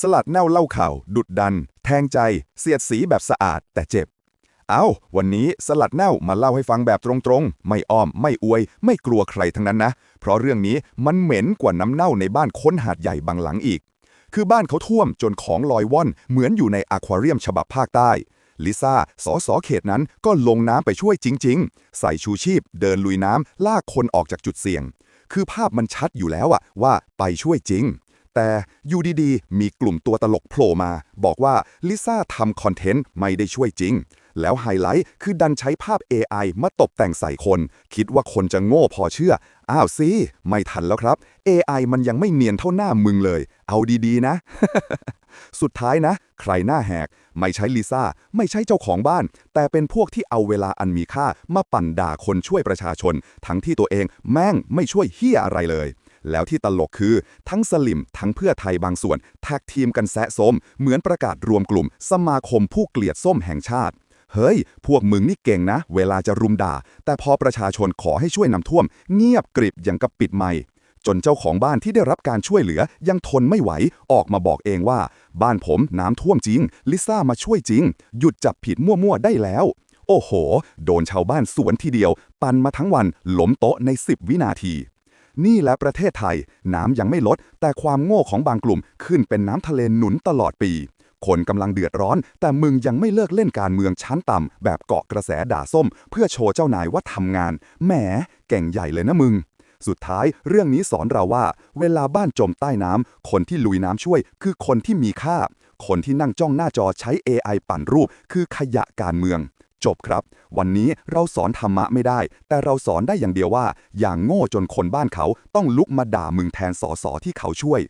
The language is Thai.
สลัดแนวเล่าข่าว ดุดดัน แทงใจ เสียดสีแบบสะอาด แต่เจ็บ เอาวันนี้สลัดแนวมาเล่าให้ฟังแบบตรงๆ ไม่อ้อม ไม่อวย ไม่กลัวใครทั้งนั้นนะ เพราะเรื่องนี้มันเหม็นกว่าน้ำเน่าในบ้านค้นหาดใหญ่บางหลังอีก คือบ้านเขาท่วมจนของลอยว่อน เหมือนอยู่ในอะควาเรียมฉบับภาคใต้ลิซ่า สอสอเขตนั้นก็ลงน้ำไปช่วยจริง ๆ ใส่ชูชีพ เดินลุยน้ำลากคนออกจากจุดเสี่ยง คือภาพมันชัดอยู่แล้วอะว่าไปช่วยจริง แต่อยู่ดีๆ มีกลุ่มตัวตลกโผล่มา บอกว่าลิซ่าทำคอนเทนต์ไม่ได้ช่วยจริง แล้วไฮไลท์คือดันใช้ภาพ AI มาตบแต่งใส่คน คิดว่าคนจะโง่พอเชื่อ อ้าวสิไม่ทันแล้วครับ AI มันยังไม่เนียนเท่าหน้ามึงเลย เอาดีๆนะ สุดท้ายนะ ใครหน้าแหก ไม่ใช่ลิซ่า ไม่ใช่เจ้าของบ้าน แต่เป็นพวกที่เอาเวลาอันมีค่ามาปั่นด่าคนช่วยประชาชน ทั้งที่ตัวเองแม่งไม่ช่วยเฮียอะไรเลย แล้วที่ตลกคือทั้งสลิมทั้งเพื่อไทยบางส่วนแท็กทีมกันแซะส้ม เหมือนประกาศรวมกลุ่ม สมาคมผู้เกลียดส้มแห่งชาติ เฮ้ย พวกมึงนี่เก่งนะ เวลาจะรุมด่า แต่พอประชาชนขอให้ช่วยนำท่วม เงียบกริบอย่างกับปิดไมค์จนเจ้าของบ้านที่ได้รับการช่วยเหลือยังทนไม่ไหว ออกมาบอกเองว่า บ้านผมน้ำท่วมจริง ลิซ่ามาช่วยจริง หยุดจับผิดมั่วๆได้แล้ว โอ้โห โดนชาวบ้านสวนทีเดียว ปันมาทั้งวันล้มโต๊ะใน 10 วินาที นี่แหละประเทศไทย น้ำยังไม่ลด แต่ความโง่ของบางกลุ่มขึ้นเป็นน้ำทะเลหนุนตลอดปี คนกำลังเดือดร้อน แต่มึงยังไม่เลิกเล่นการเมืองชั้นต่ำแบบเกาะกระแสด่าส้ม เพื่อโชว์เจ้านายว่าทำงาน แหม เก่งใหญ่เลยนะมึง สุดท้ายเรื่องนี้สอนเราว่า เวลาบ้านจมใต้น้ำคนที่ลุยน้ำช่วย คือคนที่มีค่า คนที่นั่งจ้องหน้าจอใช้ AI ปั่นรูป คือขยะการเมือง จบครับ วันนี้เราสอนธรรมะไม่ได้ แต่เราสอนได้อย่างเดียวว่า อย่างโง่จนคนบ้านเขาต้องลุกมาด่ามึงแทนสอสอที่เขาช่วย